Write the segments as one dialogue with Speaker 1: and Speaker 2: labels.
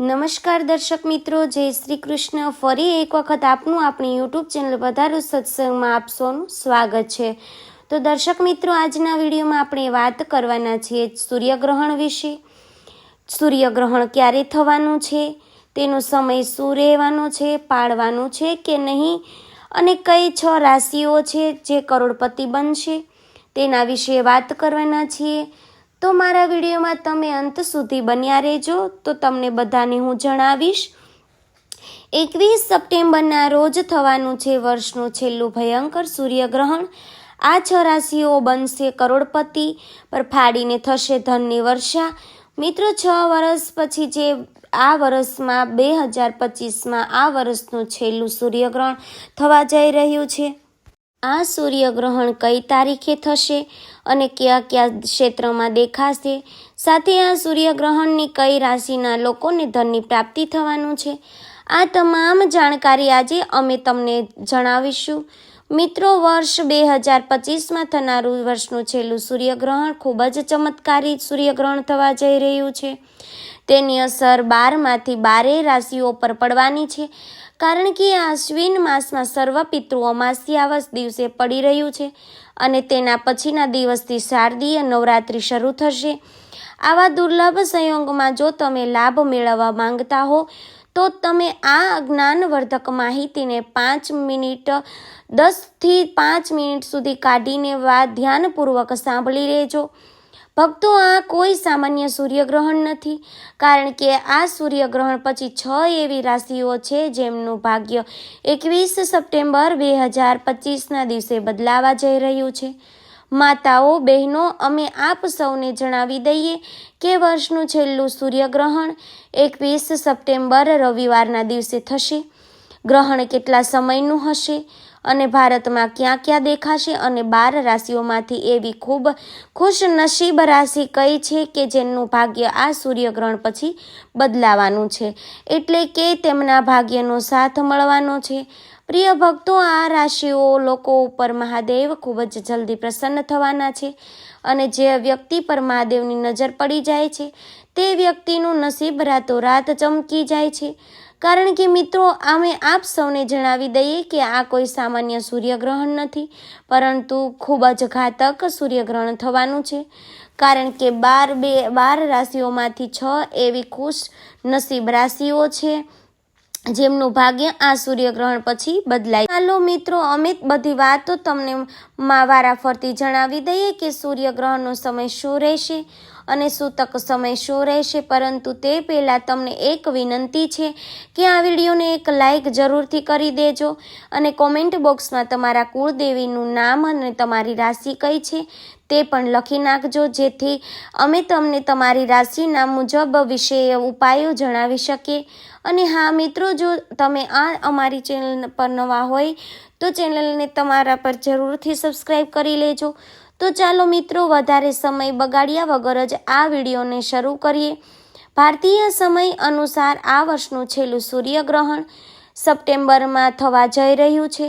Speaker 1: નમસ્કાર દર્શક મિત્રો, જય શ્રી કૃષ્ણ. ફરી એક વખત આપનું આપણી યુટ્યુબ ચેનલ વધારો સત્સંગમાં આપ સ્વાગત છે. તો દર્શક મિત્રો, આજના વિડીયોમાં આપણે વાત કરવાના છીએ સૂર્યગ્રહણ વિશે. સૂર્યગ્રહણ ક્યારે થવાનું છે? તેનો સમય શું રહેવાનો છે? પાળવાનું છે કે નહીં? અને કઈ છ રાશિઓ છે જે કરોડપતિ બનશે? તેના વિશે વાત કરવાના છીએ. તો મારા વિડીયોમાં તમે અંત સુધી બન્યા રહેજો. તો તમને બધાને હું જણાવીશ. એકવીસ સપ્ટેમ્બરના રોજ થવાનું છે વર્ષનું છેલ્લું ભયંકર સૂર્યગ્રહણ. આ છ રાશિઓ બનશે કરોડપતિ, પર ફાડીને થશે ધનની વર્ષા. મિત્રો, છ વર્ષ પછી જે આ વર્ષમાં બે હજાર પચીસમાં આ વર્ષનું છેલ્લું સૂર્યગ્રહણ થવા જઈ રહ્યું છે. આ સૂર્યગ્રહણ કઈ તારીખે થશે? અને કયા કયા ક્ષેત્રમાં દેખાશે. સાથે આ સૂર્યગ્રહણની કઈ રાશિના લોકોને ધનની પ્રાપ્તિ થવાનું છે. આ તમામ જાણકારી આજે અમે તમને જણાવીશું. મિત્રો, વર્ષ બે હજાર પચીસમાં થનારું વર્ષનું છેલ્લું સૂર્યગ્રહણ ખૂબ જ ચમત્કારી સૂર્યગ્રહણ થવા જઈ રહ્યું છે. તેની અસર બારમાંથી બારે રાશિઓ પર પડવાની છે. કારણ કે આ અશ્વિન માસમાં સર્વ પિતૃ અમાસ્યાવસ દિવસે પડી રહ્યું છે. અને તેના પછીના દિવસથી શારદીય નવરાત્રિ શરૂ થશે. આવા દુર્લભ સંયોગમાં જો તમે લાભ મેળવવા માંગતા હો, તો તમે આ જ્ઞાનવર્ધક માહિતીને પાંચ મિનિટ, દસથી પાંચ મિનિટ સુધી કાઢીને વા ધ્યાનપૂર્વક સાંભળી લેજો. ભક્તો, આ કોઈ સામાન્ય સૂર્યગ્રહણ નથી, કારણ કે આ સૂર્યગ્રહણ પછી છ એવી રાશિઓ છે જેમનું ભાગ્ય એકવીસ સપ્ટેમ્બર બે હજાર પચીસના દિવસે બદલાવા જઈ રહ્યું છે. માતાઓ, બહેનો, અમે આપ સૌને જણાવી દઈએ કે વર્ષનું છેલ્લું સૂર્યગ્રહણ એકવીસ સપ્ટેમ્બર રવિવારના દિવસે થશે. ગ્રહણ કેટલા સમયનું હશે? અને ભારતમાં ક્યાં ક્યાં દેખાશે અને બાર રાશિઓમાંથી એવી ખૂબ ખુશનસીબ રાશિ કઈ છે કે જેમનું ભાગ્ય આ સૂર્યગ્રહણ પછી બદલાવાનું છે? એટલે કે તેમના ભાગ્યનો સાથ મળવાનો છે. પ્રિય ભક્તો, આ રાશિઓ લોકો ઉપર મહાદેવ ખૂબ જ જલ્દી પ્રસન્ન થવાના છે અને જે વ્યક્તિ પર મહાદેવની નજર પડી જાય છે, તે વ્યક્તિનું નસીબ રાતોરાત ચમકી જાય છે. કારણ કે મિત્રો, અમે આપ સૌને જણાવી દઈએ કે આ કોઈ સામાન્ય સૂર્યગ્રહણ નથી, પરંતુ ખૂબ જ ઘાતક સૂર્યગ્રહણ થવાનું છે. કારણ કે બાર બે, બાર રાશિઓમાંથી છ એવી ખુશ નસીબ રાશિઓ છે, જેમનું ભાગ્ય આ સૂર્યગ્રહણ પછી બદલાય. ચાલો મિત્રો, અમે બધી વાતો તમને વારાફરતી જણાવી દઈએ કે સૂર્યગ્રહણનો સમય શું રહેશે? અને સૂતક સમય શું રહેશે, પરંતુ તે પહેલાં તમને એક વિનંતી છે કે આ વિડીયોને એક લાઈક જરૂરથી કરી દેજો અને કોમેન્ટ બોક્સમાં તમારા કુળદેવીનું નામ અને તમારી રાશિ કઈ છે તે પણ લખી નાખજો, જેથી અમે તમને તમારી રાશિના મુજબ વિશે ઉપાયો જણાવી શકીએ. અને હા, મિત્રો, જો તમે આ અમારી ચેનલ પર નવા હોય, તો ચેનલને તમારા પર જરૂરથી સબસ્ક્રાઈબ કરી લેજો. તો ચાલો મિત્રો, વધારે સમય બગાડ્યા વગર જ આ વિડીયોને શરૂ કરીએ. ભારતીય સમય અનુસાર આ વર્ષનું છેલ્લું સૂર્યગ્રહણ સપ્ટેમ્બરમાં થવા જઈ રહ્યું છે.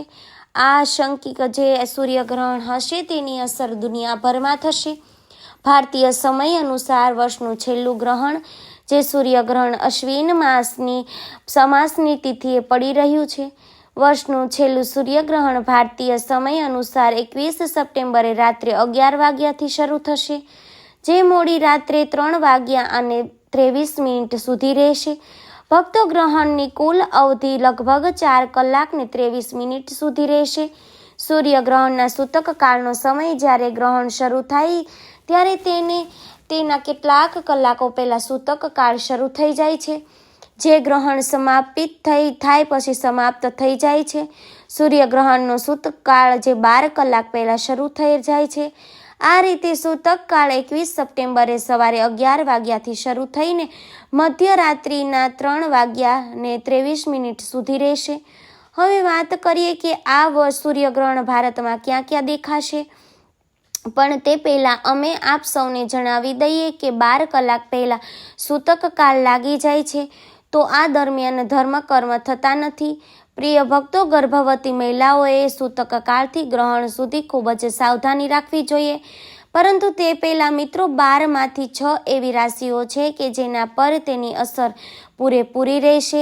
Speaker 1: આ શંકિક જે સૂર્યગ્રહણ હશે તેની અસર દુનિયાભરમાં થશે. ભારતીય સમય અનુસાર વર્ષનું છેલ્લું ગ્રહણ જે સૂર્યગ્રહણ અશ્વિન માસની સમાસની તિથિએ પડી રહ્યું છે. વર્ષનું છેલ્લું સૂર્યગ્રહણ ભારતીય સમય અનુસાર એકવીસ સપ્ટેમ્બરે રાત્રે અગિયાર વાગ્યાથી શરૂ થશે, જે મોડી રાત્રે ત્રણ વાગ્યા અને ત્રેવીસ મિનિટ સુધી રહેશે. ભક્તો ગ્રહણની કુલ અવધિ લગભગ ચાર કલાક ને ત્રેવીસ મિનિટ સુધી રહેશે. સૂર્યગ્રહણના સૂતક કાળનો સમય જ્યારે ગ્રહણ શરૂ થાય, ત્યારે તેને તેના કેટલાક કલાકો પહેલાં સૂતક કાળ શરૂ થઈ જાય છે. જે ગ્રહણ સમાપિત થઈ થાય પછી સમાપ્ત થઈ જાય છે. સૂર્યગ્રહણનો સૂતકકાળ જે બાર કલાક પહેલાં શરૂ થઈ જાય છે. આ રીતે સૂતક કાળ એકવીસ સપ્ટેમ્બરે સવારે અગિયાર વાગ્યાથી શરૂ થઈને મધ્યરાત્રિના ત્રણ વાગ્યા ને ત્રેવીસ મિનિટ સુધી રહેશે. હવે વાત કરીએ કે આ સૂર્યગ્રહણ ભારતમાં ક્યાં ક્યાં દેખાશે? પણ તે પહેલાં અમે આપ સૌને જણાવી દઈએ કે બાર કલાક પહેલાં સૂતક કાળ લાગી જાય છે. તો આ દરમિયાન ધર્મકર્મ થતા નથી. પ્રિય ભક્તો, ગર્ભવતી મહિલાઓએ સૂતક કાળથી ગ્રહણ સુધી ખૂબ જ સાવધાની રાખવી જોઈએ. પરંતુ તે પહેલાં મિત્રો બારમાંથી છ એવી રાશિઓ છે કે જેના પર તેની અસર પૂરેપૂરી રહેશે.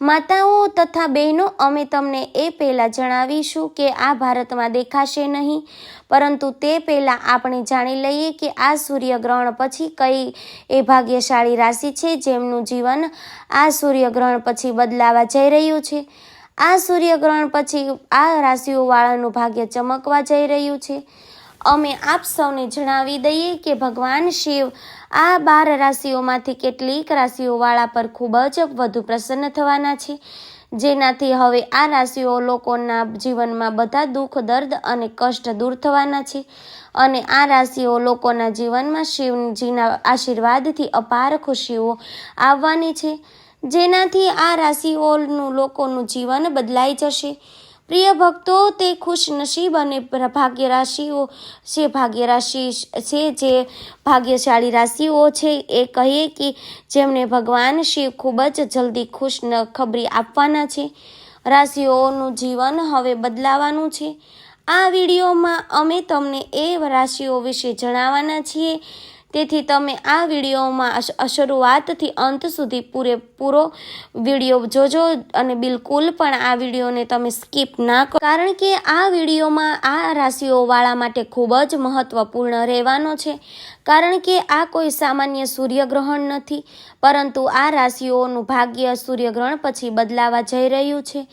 Speaker 1: માતાઓ તથા બહેનો, અમે તમને એ પહેલાં જણાવીશું કે આ ભારતમાં દેખાશે નહીં. પરંતુ તે પહેલાં આપણે જાણી લઈએ કે આ સૂર્યગ્રહણ પછી કઈ એ ભાગ્યશાળી રાશિ છે જેમનું જીવન આ સૂર્યગ્રહણ પછી બદલાવા જઈ રહ્યું છે. આ સૂર્યગ્રહણ પછી આ રાશિઓવાળાનું ભાગ્ય ચમકવા જઈ રહ્યું છે. અમે આપ સૌને જણાવી દઈએ કે ભગવાન શિવ આ બાર રાશિઓમાંથી કેટલીક રાશિઓવાળા પર ખૂબ જ વધુ પ્રસન્ન થવાના છે. જેનાથી હવે આ રાશિઓ લોકોના જીવનમાં બધા દુઃખ, દર્દ અને કષ્ટ દૂર થવાના છે. અને આ રાશિઓ લોકોના જીવનમાં શિવજીના આશીર્વાદથી અપાર ખુશીઓ આવવાની છે. જેનાથી આ રાશિઓનું લોકોનું જીવન બદલાઈ જશે. પ્રિય ભક્તો, તે ખુશ નસીબ અને ભાગ્ય રાશિઓ છે ભાગ્ય રાશિ છે, જે ભાગ્યશાળી રાશિઓ છે, એ કહીએ કે જેમને ભગવાન શિવ ખૂબ જ જલ્દી ખુશ ખબરી આપવાના છે. રાશિઓનું જીવન હવે બદલાવાનું છે. આ વિડીયોમાં અમે તમને એ રાશિઓ વિશે જણાવવાના છીએ તેથી તમે આ વિડીયોમાં શરૂઆતથી અંત સુધી પૂરેપૂરો વીડિયો જોજો અને બિલકુલ પણ આ વિડીયોને તમે સ્કીપ ના કરો કારણ કે આ વિડીયોમાં આ રાશિઓવાળા માટે ખૂબ જ મહત્વપૂર્ણ રહેવાનો છે. કારણ કે આ કોઈ સામાન્ય સૂર્યગ્રહણ નથી, પરંતુ આ રાશિઓનું ભાગ્ય સૂર્યગ્રહણ પછી બદલાવા જઈ રહ્યું છે.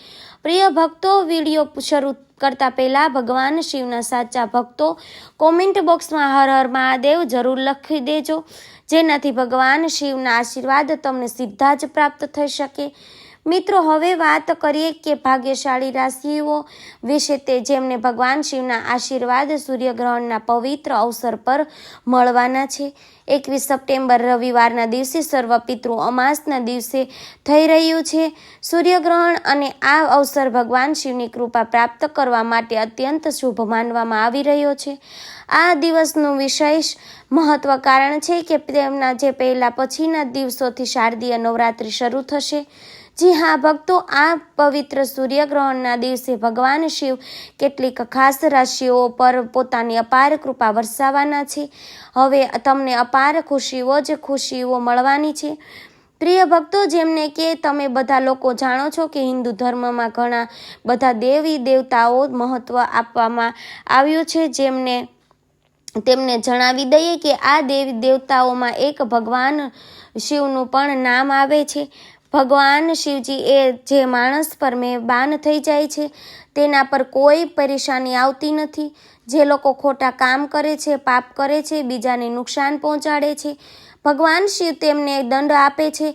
Speaker 1: પ્રિય ભક્તો, વીડિયો શરૂ કરતા પહેલા ભગવાન શિવના સાચા ભક્તો કોમેન્ટ બોક્સમાં હર હર મહાદેવ જરૂર લખી દેજો. જેનાથી ભગવાન શિવના આશીર્વાદ તમને સીધા જ પ્રાપ્ત થઈ શકે. મિત્રો, હવે વાત કરીએ કે ભાગ્યશાળી રાશિઓ વિશે તે જેમને ભગવાન શિવના આશીર્વાદ સૂર્યગ્રહણના પવિત્ર અવસર પર મળવાના છે. એકવીસ સપ્ટેમ્બર રવિવારના દિવસે સર્વ પિતૃ અમાસના દિવસે થઈ રહ્યું છે. સૂર્યગ્રહણ અને આ અવસર ભગવાન શિવની કૃપા પ્રાપ્ત કરવા માટે અત્યંત શુભ માનવામાં આવી રહ્યો છે. આ દિવસનું વિશેષ મહત્વ કારણ છે કે તેમના જે પહેલાં પછીના દિવસોથી શારદીય નવરાત્રિ શરૂ થશે. જી હા, ભક્તો, આ પવિત્ર સૂર્યગ્રહણના દિવસે ભગવાન શિવ કેટલીક ખાસ રાશિઓ પર પોતાની અપાર કૃપા વરસાવવાના છે. હવે તમને અપાર ખુશીઓ જ ખુશીઓ મળવાની છે. પ્રિય ભક્તો, જેમને કે તમે બધા લોકો જાણો છો કે હિન્દુ ધર્મમાં ઘણા બધા દેવી દેવતાઓ મહત્વ આપવામાં આવ્યું છે, જેમને તેમને જણાવી દઈએ કે આ દેવી દેવતાઓમાં એક ભગવાન શિવનું પણ નામ આવે છે. ભગવાન શિવજી એ જે માણસ પર મહેરબાન થઈ જાય છે, તેના પર કોઈ પરેશાની આવતી નથી. જે લોકો ખોટા કામ કરે છે, પાપ કરે છે, બીજાને નુકસાન પહોંચાડે છે, ભગવાન શિવ તેમને દંડ આપે છે.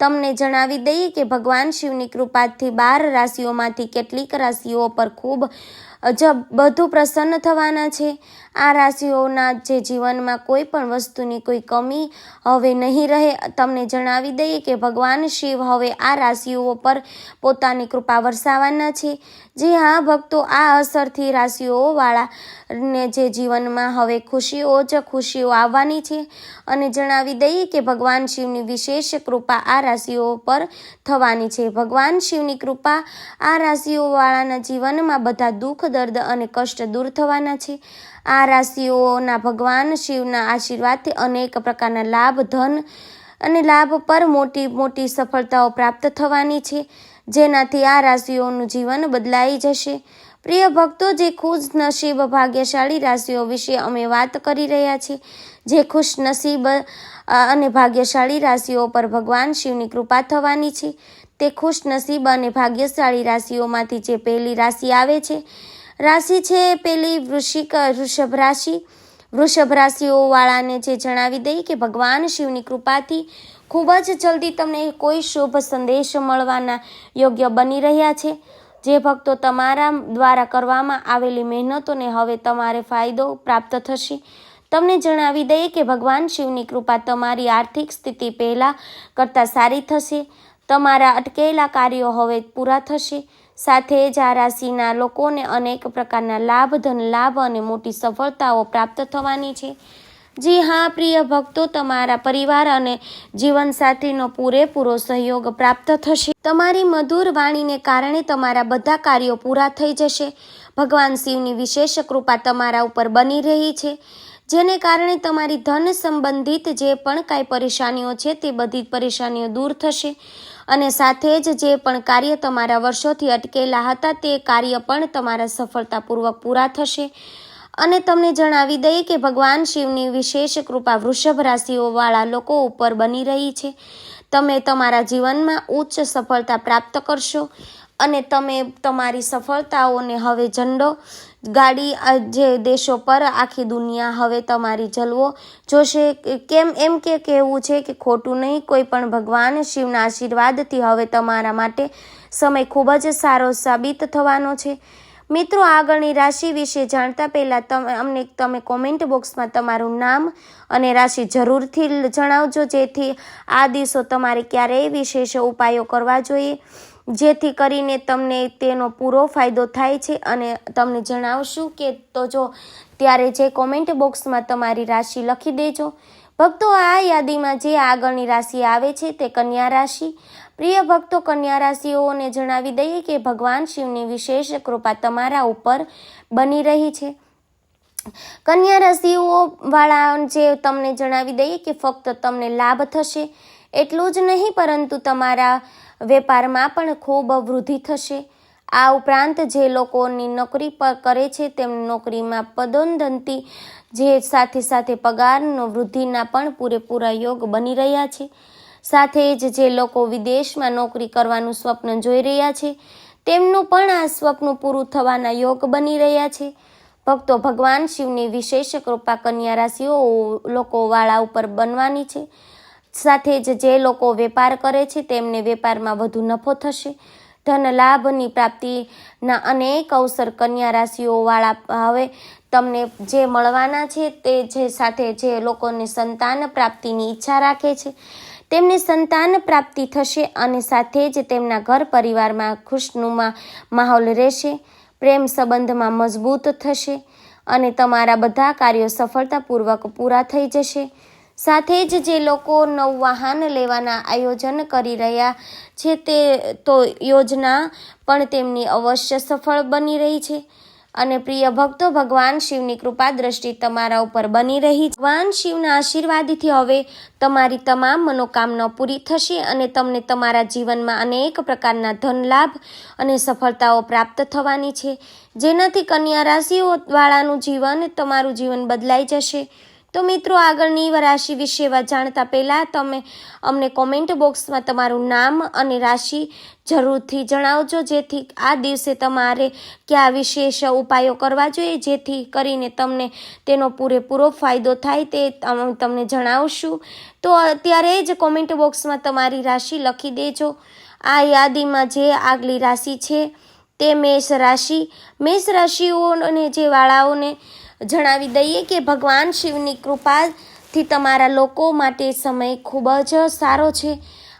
Speaker 1: તમને જણાવી દઈએ કે ભગવાન શિવની કૃપાથી બાર રાશિઓમાંથી કેટલીક રાશિઓ પર ખૂબ અજબ, બધું પ્રસન્ન થવાના છે. આ રાશિઓના જે જીવનમાં કોઈ પણ વસ્તુની કોઈ કમી હવે નહીં રહે, તમને જણાવી દઈએ કે ભગવાન શિવ હવે આ રાશિઓ પર પોતાની કૃપા વરસાવવાના છે. જી હા, ભક્તો, આ અસરથી રાશિઓવાળાને જે જીવનમાં હવે ખુશીઓ જ ખુશીઓ આવવાની છે. અને જણાવી દઈએ કે ભગવાન શિવની વિશેષ કૃપા આ રાશિઓ પર થવાની છે. ભગવાન શિવની કૃપા આ રાશિઓવાળાના જીવનમાં બધા દુઃખ, દર્દ અને કષ્ટ દૂર થવાના છે. આ રાશિઓના ભગવાન શિવના આશીર્વાદથી અનેક પ્રકારના લાભ, ધન અને લાભ પર મોટી મોટી સફળતાઓ પ્રાપ્ત થવાની છે. જેનાથી આ રાશિઓનું જીવન બદલાઈ જશે. પ્રિય ભક્તો, જે ખુશ નસીબ ભાગ્યશાળી રાશિઓ વિશે અમે વાત કરી રહ્યા છીએ, જે ખુશ નસીબ અને ભાગ્યશાળી રાશિઓ પર ભગવાન શિવની કૃપા થવાની છે. તે ખુશ નસીબ અને ભાગ્યશાળી રાશિઓમાંથી જે પહેલી રાશિ આવે છે રાશિ છે પેલી વૃશ્ચિક, વૃષભ રાશિ. વૃષભ રાશિઓવાળાને જે જણાવી દઈ કે ભગવાન શિવની કૃપાથી ખૂબ જ જલ્દી તમને કોઈ શુભ સંદેશ મળવાના યોગ્ય બની રહ્યા છે. જે ભક્તો તમારા દ્વારા કરવામાં આવેલી મહેનતોને હવે તમારે ફાયદો પ્રાપ્ત થશે. તમને જણાવી દઈએ કે ભગવાન શિવની કૃપા તમારી આર્થિક સ્થિતિ પહેલાં કરતાં સારી થશે. તમારા અટકેલા કાર્યો હવે પૂરા થશે. સાથે જ આ રાશિના લોકોને અનેક પ્રકારના લાભ, ધન લાભ અને મોટી સફળતાઓ પ્રાપ્ત થવાની છે. જી હા, પ્રિય ભક્તો, તમારા પરિવાર અને જીવનસાથીનો પૂરેપૂરો સહયોગ પ્રાપ્ત થશે. તમારી મધુર વાણીને કારણે તમારા બધા કાર્યો પૂરા થઈ જશે. ભગવાન શિવની વિશેષ કૃપા તમારા ઉપર બની રહી છે. જેને કારણે તમારી ધન સંબંધિત જે પણ કાંઈ પરેશાનીઓ છે તે બધી પરેશાનીઓ દૂર થશે. અને સાથે જ જે પણ કાર્ય તમારા વર્ષોથી અટકેલા હતા તે કાર્ય પણ તમારા સફળતાપૂર્વક પૂરા થશે. અને તમને જણાવી દઈએ કે ભગવાન શિવની વિશેષ કૃપા વૃષભ રાશિઓવાળા લોકો ઉપર બની રહી છે. તમે તમારા જીવનમાં ઉચ્ચ સફળતા પ્રાપ્ત કરશો. અને તમે તમારી સફળતાઓને હવે ઝંડો, ગાડી જે દેશો પર આખી દુનિયા હવે તમારી જલવો જોશે. કેમ એમ કે કહેવું છે કે ખોટું નહીં, કોઈ પણ ભગવાન શિવના આશીર્વાદથી હવે તમારા માટે સમય ખૂબ જ સારો સાબિત થવાનો છે. મિત્રો, આગળની રાશિ વિશે જાણતા પહેલાં તમે, અમને તમે કોમેન્ટ બોક્સમાં તમારું નામ અને રાશિ જરૂરથી જણાવજો જેથી આ દિવસો તમારે ક્યારેય વિશેષ ઉપાયો કરવા જોઈએ. જેથી કરીને તમને તેનો પૂરો ફાયદો થાય છે અને તમને જણાવશું કે તો જો ત્યારે જે કોમેન્ટ બોક્સમાં તમારી રાશિ લખી દેજો. ભક્તો, આ યાદીમાં જે આગળની રાશિ આવે છે તે કન્યા રાશિ. પ્રિય ભક્તો, કન્યા રાશિઓને જણાવી દઈએ કે ભગવાન શિવની વિશેષ કૃપા તમારા ઉપર બની રહી છે. કન્યા રાશિઓ વાળા જે તમને જણાવી દઈએ કે ફક્ત તમને લાભ થશે. એટલું જ નહીં, પરંતુ તમારા વેપારમાં પણ ખૂબ વૃદ્ધિ થશે. આ ઉપરાંત જે લોકોની નોકરી પર કરે છે તેમની નોકરીમાં પદોન્નતિ, જે સાથે સાથે પગારનો વૃદ્ધિના પણ પૂરેપૂરા યોગ બની રહ્યા છે. સાથે જ જે લોકો વિદેશમાં નોકરી કરવાનું સ્વપ્ન જોઈ રહ્યા છે, તેમનું પણ આ સ્વપ્ન પૂરું થવાના યોગ બની રહ્યા છે. ભક્તો ભગવાન શિવની વિશેષ કૃપા કન્યા રાશિઓ લોકોવાળા ઉપર બનવાની છે. સાથે જ જે લોકો વેપાર કરે છે, તેમને વેપારમાં વધુ નફો થશે. ધન લાભની પ્રાપ્તિના અનેક અવસર કન્યા રાશિઓવાળા હવે તમને જે મળવાના છે, તે જે સાથે જે લોકોને સંતાન પ્રાપ્તિની ઈચ્છા રાખે છે, તેમને સંતાન પ્રાપ્તિ થશે અને સાથે જ તેમના ઘર પરિવારમાં ખુશનુમા માહોલ રહેશે, પ્રેમ સંબંધમાં મજબૂત થશે અને તમારા બધા કાર્યો સફળતાપૂર્વક પૂરા થઈ જશે. સાથે જ જે લોકો નવ વાહન લેવાના આયોજન કરી રહ્યા છે તે તો યોજના પણ તેમની અવશ્ય સફળ બની રહી છે. અને પ્રિય ભક્તો, ભગવાન શિવની કૃપા દ્રષ્ટિ તમારા ઉપર બની રહી ભગવાન શિવના આશીર્વાદથી હવે તમારી તમામ મનોકામના પૂરી થશે અને તમને તમારા જીવનમાં અનેક પ્રકારના ધન લાભ અને સફળતાઓ પ્રાપ્ત થવાની છે. જેનાથી કન્યા રાશિઓવાળાનું જીવન, તમારું જીવન બદલાઈ જશે. તો મિત્રો, આગળની રાશિ વિશે જાણતા પહેલાં તમે અમને કોમેન્ટ બોક્સમાં તમારું નામ અને રાશિ જરૂરથી જણાવજો. જેથી આ દિવસે તમારે કયા વિશેષ ઉપાયો કરવા જોઈએ, જેથી કરીને તમને તેનો પૂરેપૂરો ફાયદો થાય તે તમને જણાવશું. તો અત્યારે જ કોમેન્ટ બોક્સમાં તમારી રાશિ લખી દેજો. આ યાદીમાં જે આગલી રાશિ છે તે મેષ રાશિ. મેષ રાશિઓને જે વાળાઓને જણાવી દઈએ કે ભગવાન શિવની કૃપાથી તમારા લોકો માટે સમય ખૂબ જ સારો છે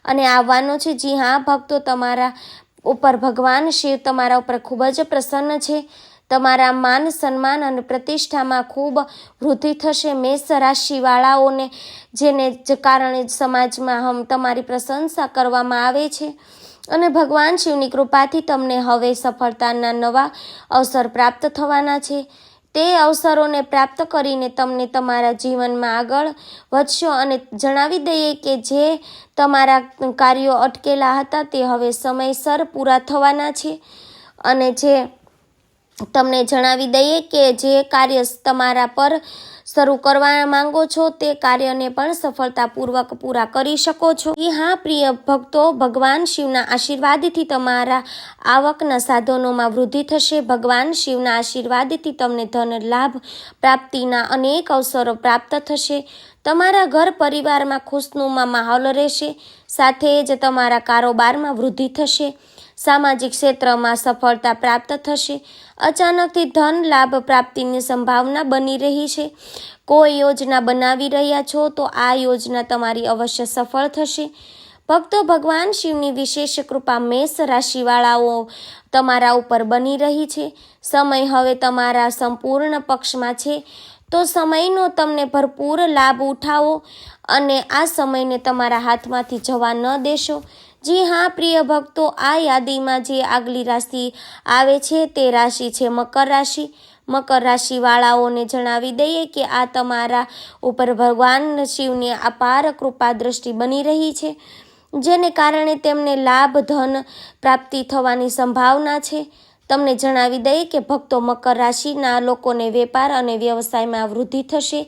Speaker 1: અને આવવાનો છે. જી હા, ભક્તો તમારા ઉપર ભગવાન શિવ તમારા ઉપર ખૂબ જ પ્રસન્ન છે. તમારા માન સન્માન અને પ્રતિષ્ઠામાં ખૂબ વૃદ્ધિ થશે. મેષ રાશિવાળાઓને જેને કારણે સમાજમાં હમ તમારી પ્રશંસા કરવામાં આવે છે અને ભગવાન શિવની કૃપાથી તમને હવે સફળતાના નવા અવસર પ્રાપ્ત થવાના છે. તે અવસરોને પ્રાપ્ત કરીને તમને તમારા જીવનમાં આગળ વધશો અને જણાવી દઈએ કે જે તમારા કાર્યો અટકેલા હતા તે હવે સમયસર પૂરા થવાના છે. અને જે તમને જણાવી દઈએ કે જે કાર્ય તમારા પર શરૂ કરવા માંગો છો તે કાર્યને પણ સફળતાપૂર્વક પૂરા કરી શકો છો. એ હા, પ્રિય ભક્તો, ભગવાન શિવના આશીર્વાદથી તમારા આવકના સાધનોમાં વૃદ્ધિ થશે. ભગવાન શિવના આશીર્વાદથી તમને ધન, લાભ પ્રાપ્તિના અનેક અવસરો પ્રાપ્ત થશે. તમારા ઘર પરિવારમાં ખુશનુમા માહોલ રહેશે. સાથે જ તમારા કારોબારમાં વૃદ્ધિ થશે. સામાજિક ક્ષેત્રમાં સફળતા પ્રાપ્ત થશે. અચાનકથી ધન લાભ પ્રાપ્તિની સંભાવના બની રહી છે. કોઈ યોજના બનાવી રહ્યા છો તો આ યોજના તમારી અવશ્ય સફળ થશે. ભક્તો ભગવાન શિવની વિશેષ કૃપા મેષ રાશિવાળાઓ તમારા ઉપર બની રહી છે. સમય હવે તમારા સંપૂર્ણ પક્ષમાં છે. તો સમયનો તમને ભરપૂર લાભ ઉઠાવો અને આ સમયને તમારા હાથમાંથી જવા ન દેશો. જી હા, પ્રિય ભક્તો, આ યાદીમાં જે આગલી રાશિ આવે છે તે રાશિ છે મકર રાશિ. મકર રાશિવાળાઓને જણાવી દઈએ કે આ તમારા ઉપર ભગવાન શિવની અપાર કૃપા દ્રષ્ટિ બની રહી છે, જેને કારણે તેમને લાભ, ધન પ્રાપ્તિ થવાની સંભાવના છે. તમને જણાવી દઈએ કે ભક્તો મકર રાશિના લોકોને વેપાર અને વ્યવસાયમાં વૃદ્ધિ થશે.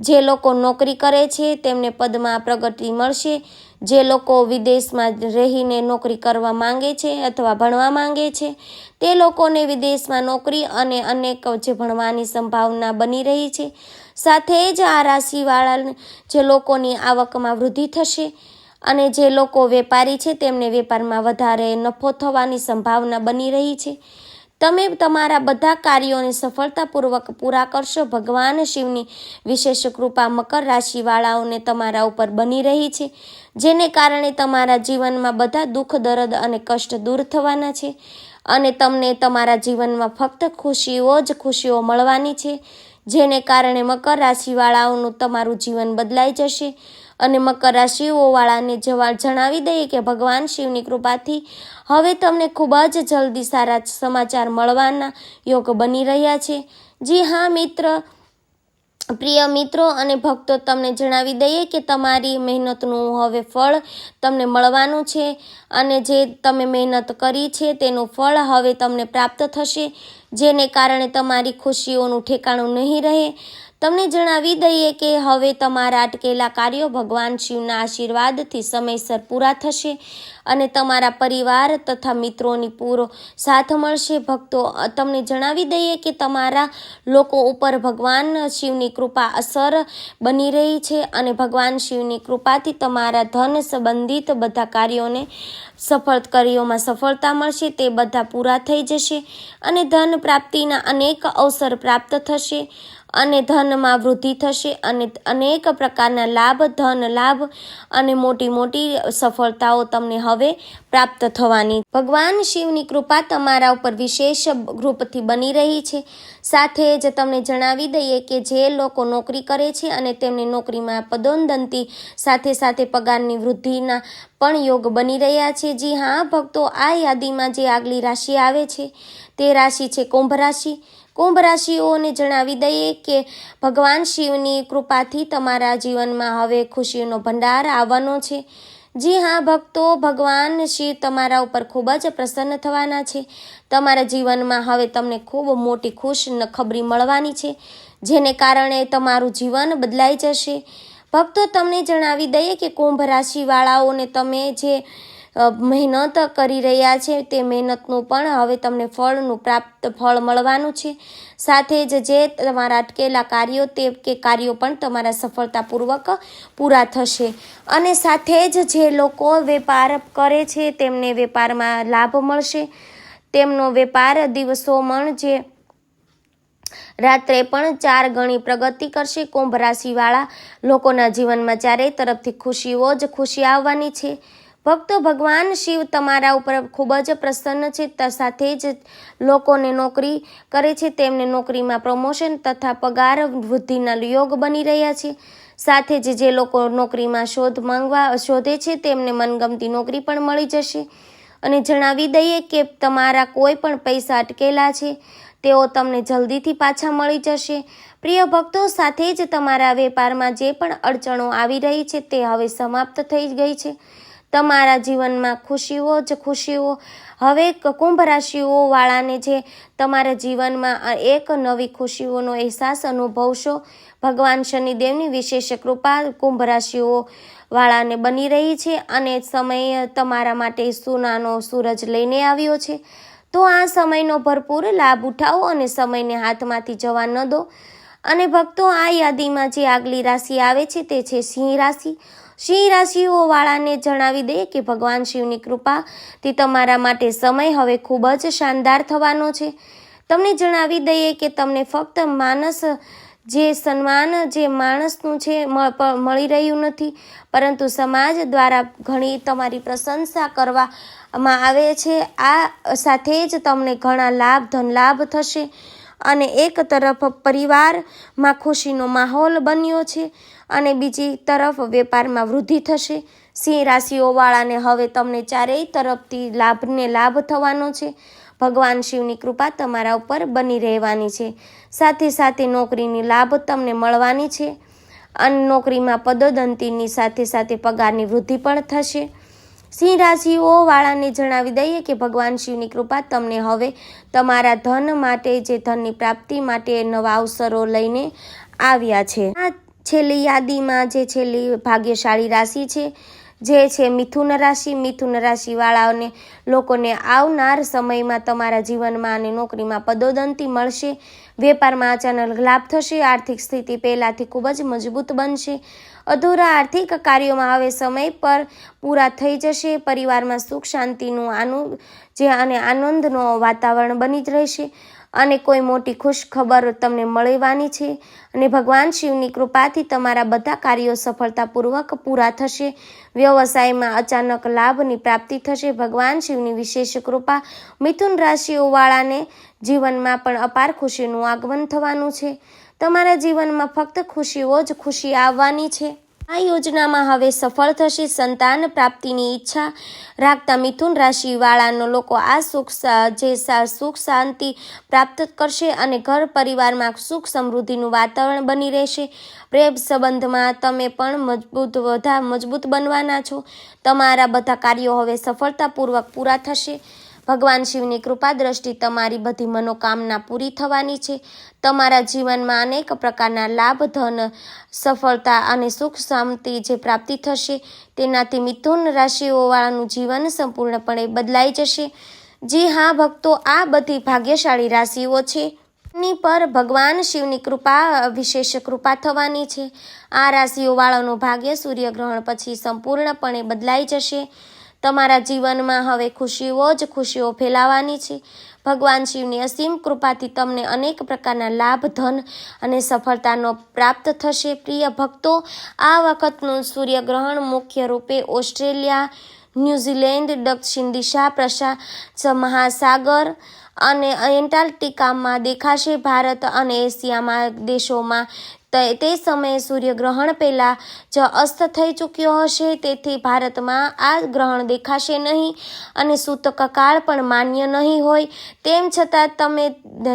Speaker 1: જે લોકો નોકરી કરે છે, તેમને પદમાં પ્રગતિ મળશે. જે લોકો વિદેશમાં રહીને નોકરી કરવા માંગે છે અથવા ભણવા માંગે છે, તે લોકોને વિદેશમાં નોકરી અને અનેક જે ભણવાની સંભાવના બની રહી છે. સાથે જ આ રાશિવાળા જે લોકોની આવકમાં વૃદ્ધિ થશે અને જે લોકો વેપારી છે, તેમને વેપારમાં વધારે નફો થવાની સંભાવના બની રહી છે. તમે તમારા બધા કાર્યોને સફળતાપૂર્વક પૂરા કરશો. ભગવાન શિવની વિશેષ કૃપા મકર રાશિવાળાઓને તમારા ઉપર બની રહી છે, જેને કારણે તમારા જીવનમાં બધા દુઃખ, દર્દ અને કષ્ટ દૂર થવાના છે અને તમને તમારા જીવનમાં ફક્ત ખુશીઓ જ ખુશીઓ મળવાની છે, જેને કારણે મકર રાશિવાળાઓનું તમારું જીવન બદલાઈ જશે. અને મકર રાશિઓવાળાને જવા જણાવી દઈએ કે ભગવાન શિવની કૃપાથી હવે તમને ખૂબ જ જલ્દી સારા સમાચાર મળવાના યોગ બની રહ્યા છે. જી હા, મિત્ર. પ્રિય મિત્રો અને ભક્તો, તમને જણાવી દઈએ કે તમારી મહેનતનું હવે ફળ તમને મળવાનું છે અને જે તમે મહેનત કરી છે તેનું ફળ હવે તમને પ્રાપ્ત થશે, જેને કારણે તમારી ખુશીઓનું ઠેકાણું નહીં રહે. તમને જણાવી દઈએ કે હવે તમારા અટકેલા કાર્યો ભગવાન શિવના આશીર્વાદથી સમયસર પૂરા થશે અને તમારા પરિવાર તથા મિત્રોની પૂરો સાથ મળશે. ભક્તો, તમને જણાવી દઈએ કે તમારા લોકો ઉપર ભગવાન શિવની કૃપા અસર બની રહી છે અને ભગવાન શિવની કૃપાથી તમારા ધન સંબંધિત બધા કાર્યોને સફળ કાર્યોમાં સફળતા મળશે, તે બધા પૂરા થઈ જશે અને ધન પ્રાપ્તિના અનેક અવસર પ્રાપ્ત થશે. અને ધનમાં વૃદ્ધિ થશે અને અનેક પ્રકારના લાભ, ધન લાભ અને મોટી મોટી સફળતાઓ તમને હવે પ્રાપ્ત થવાની. ભગવાન શિવની કૃપા તમારા ઉપર વિશેષ રૂપથી બની રહી છે. સાથે જ તમને જણાવી દઈએ કે જે લોકો નોકરી કરે છે અને તેમને નોકરીમાં પદોન્નતિ સાથે સાથે પગારની વૃદ્ધિના પણ યોગ બની રહ્યા છે. જી હા, ભક્તો, આ યાદીમાં જે આગલી રાશિ આવે છે તે રાશિ છે કુંભ રાશિ. કુંભ રાશિઓને જણાવી દઈએ કે ભગવાન શિવની કૃપાથી તમારા જીવનમાં હવે ખુશીનો ભંડાર આવવાનો છે. જી હા, ભક્તો, ભગવાન શિવ તમારા ઉપર ખૂબ જ પ્રસન્ન થવાના છે. તમારા જીવનમાં હવે તમને ખૂબ મોટી ખુશ ખબરી મળવાની છે, જેને કારણે તમારું જીવન બદલાઈ જશે. ભક્તો, તમને જણાવી દઈએ કે કુંભ રાશિવાળાઓને તમે જે મહેનત કરી રહ્યા છે તે મહેનતનું પણ હવે તમને ફળનું પ્રાપ્ત ફળ મળવાનું છે. સાથે જ જે તમારા અટકેલા કાર્યો તે કે કાર્યો પણ તમારા સફળતાપૂર્વક પૂરા થશે. અને સાથે જ જે લોકો વેપાર કરે છે તેમને વેપારમાં લાભ મળશે. તેમનો વેપાર દિવસોમાં જે રાત્રે પણ ચાર ગણી પ્રગતિ કરશે. કુંભ રાશિવાળા લોકોના જીવનમાં ચારેય તરફથી ખુશીઓ જ ખુશી આવવાની છે. ભક્તો ભગવાન શિવ તમારા ઉપર ખૂબ જ પ્રસન્ન છે સાથે જ લોકોને નોકરી કરે છે, તેમને નોકરીમાં પ્રમોશન તથા પગાર વૃદ્ધિના યોગ બની રહ્યા છે. સાથે જ જે લોકો નોકરીમાં શોધ માંગવા, શોધે છે, તેમને મનગમતી નોકરી પણ મળી જશે. અને જણાવી દઈએ કે તમારા કોઈ પણ પૈસા અટકેલા છે, તેઓ તમને જલ્દીથી પાછા મળી જશે. પ્રિય ભક્તો, સાથે જ તમારા વેપારમાં જે પણ અડચણો આવી રહી છે, તે હવે સમાપ્ત થઈ ગઈ છે. તમારા જીવનમાં ખુશીઓ જ ખુશીઓ. હવે કુંભ રાશિઓ વાળાને જે તમારા જીવનમાં એક નવી ખુશીઓનો અહેસાસ અનુભવશો, ભગવાન શનિદેવની વિશેષ કૃપા કુંભ રાશિઓ વાળાને બની રહી છે અને સમય તમારા માટે સોનાનો સૂરજ લઈને આવ્યો છે. તો આ સમયનો ભરપૂર લાભ ઉઠાવો અને સમયને હાથમાંથી જવા ન દો. અને ભક્તો, આ યાદીમાં જે આગલી રાશિ આવે છે તે છે સિંહ રાશિ. સિંહ રાશિઓ વાળાને જણાવી દઈએ કે ભગવાન શિવની કૃપાથી તમારા માટે સમય હવે ખૂબ જ શાનદાર થવાનો છે. તમને જણાવી દઈએ કે તમને ફક્ત માનસ જે સન્માન જે માણસનું છે મળી રહ્યું નથી, પરંતુ સમાજ દ્વારા ઘણી તમારી પ્રશંસા કરવામાં આવે છે. આ સાથે જ તમને ઘણા લાભ ધન લાભ થશે. અને એક તરફ પરિવારમાં ખુશીનો માહોલ બન્યો છે અને બીજી તરફ વેપારમાં વૃદ્ધિ થશે. સિંહ રાશિઓવાળાને હવે તમને ચારેય તરફથી લાભને લાભ થવાનો છે. ભગવાન શિવની કૃપા તમારા ઉપર બની રહેવાની છે. સાથે સાથે નોકરીની લાભ તમને મળવાની છે. અને નોકરીમાં પદોદંતીની સાથે સાથે પગારની વૃદ્ધિ પણ થશે. સિંહ રાશિઓ વાળાને જણાવી દઈએ કે ભગવાન શિવની કૃપા તમને હવે તમારા ધન માટે, જે ધનની પ્રાપ્તિ માટે નવા અવસરો લઈને આવ્યા છે. આ છેલ્લી યાદીમાં જે છેલ્લી ભાગ્યશાળી રાશિ છે જે છે મિથુન રાશિ, મિથુન રાશિવાળાઓને લોકોને આવનાર સમયમાં તમારા જીવનમાં અને નોકરીમાં પદોદંતી મળશે. વેપારમાં અચાનક લાભ થશે, આર્થિક સ્થિતિ પહેલાંથી ખૂબ જ મજબૂત બનશે. અધૂરા આર્થિક કાર્યોમાં હવે સમય પર પૂરા થઈ જશે. પરિવારમાં સુખ, શાંતિનું આનું, જે અને આનંદનો વાતાવરણ બની જ રહેશે. અને કોઈ મોટી ખુશ ખબર તમને મળવાની છે. અને ભગવાન શિવની કૃપાથી તમારા બધા કાર્યો સફળતાપૂર્વક પૂરા થશે. વ્યવસાયમાં અચાનક લાભની પ્રાપ્તિ થશે. ભગવાન શિવની વિશેષ કૃપા મિથુન રાશિઓવાળાને જીવનમાં પણ અપાર ખુશીનું આગમન થવાનું છે. તમારા જીવનમાં ફક્ત ખુશીઓ જ ખુશી આવવાની છે. આ યોજનામાં હવે સફળ થશે સંતાન પ્રાપ્તિની ઈચ્છા રાખતા મિથુન રાશિવાળાનો લોકો આ સુખ જે સુખ શાંતિ પ્રાપ્ત કરશે અને ઘર પરિવારમાં સુખ સમૃદ્ધિનું વાતાવરણ બની રહેશે. પ્રેમ સંબંધમાં તમે પણ મજબૂત વધા, મજબૂત બનવાના છો. તમારા બધા કાર્યો હવે સફળતાપૂર્વક પૂરા થશે. ભગવાન શિવની કૃપા દ્રષ્ટિ તમારી બધી મનોકામના પૂરી થવાની છે. તમારા જીવનમાં અનેક પ્રકારના લાભ, ધન, સફળતા અને સુખ શાંતિ જે પ્રાપ્તિ થશે, તેનાથી મિથુન રાશિઓવાળાનું જીવન સંપૂર્ણપણે બદલાઈ જશે. જી હા, ભક્તો, આ બધી ભાગ્યશાળી રાશિઓ છે. ની પર ભગવાન શિવની કૃપા, વિશેષ કૃપા થવાની છે. આ રાશિઓવાળાનું ભાગ્ય સૂર્યગ્રહણ પછી સંપૂર્ણપણે બદલાઈ જશે. તમારા જીવનમાં હવે ખુશીઓ જ ખુશીઓ ફેલાવાની છે. ભગવાન શિવની અસીમ કૃપાથી તમને અનેક પ્રકારના લાભ, ધન અને સફળતાનો પ્રાપ્ત થશે. પ્રિય ભક્તો, આ વખતનું સૂર્યગ્રહણ મુખ્ય રૂપે ઓસ્ટ્રેલિયા, ન્યૂઝીલેન્ડ, દક્ષિણ દિશા, પ્રશાંત મહાસાગર અને એન્ટાર્કટિકામાં દેખાશે. ભારત અને એશિયામાં દેશોમાં તે સમયે સૂર્યગ્રહણ પહેલાં જ અસ્ત થઈ ચૂક્યો હશે, તેથી ભારતમાં આ ગ્રહણ દેખાશે નહીં અને સૂતક કાળ પણ માન્ય નહીં હોય. તેમ છતાં તમે,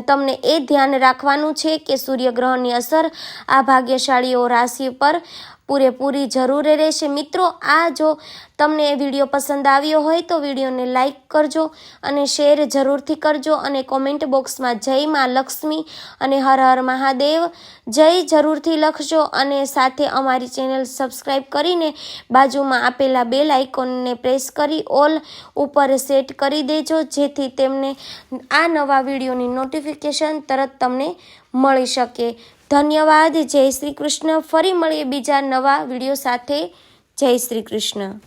Speaker 1: તમને એ ધ્યાન રાખવાનું છે કે સૂર્યગ્રહણની અસર આ ભાગ્યશાળીઓ રાશિ પર પૂરેપૂરી જરૂર રહેશે. મિત્રો, આ જો તમને વીડિયો પસંદ આવ્યો હોય તો વિડીયોને લાઇક કરજો અને શેર જરૂરથી કરજો અને કોમેન્ટ બોક્સમાં જય મા લક્ષ્મી અને હર હર મહાદેવ જય જરૂરથી લખજો અને સાથે અમારી ચેનલ સબસ્ક્રાઈબ કરીને બાજુમાં આપેલા બે આઇકોનને પ્રેસ કરી ઓલ ઉપર સેટ કરી દેજો, જેથી તેમને આ નવા વિડીયોની નોટિફિકેશન તરત તમને મળી શકે. ધન્યવાદ. જય શ્રી કૃષ્ણ. ફરી મળીએ બીજા નવા વીડિયો સાથે. જય શ્રી કૃષ્ણ.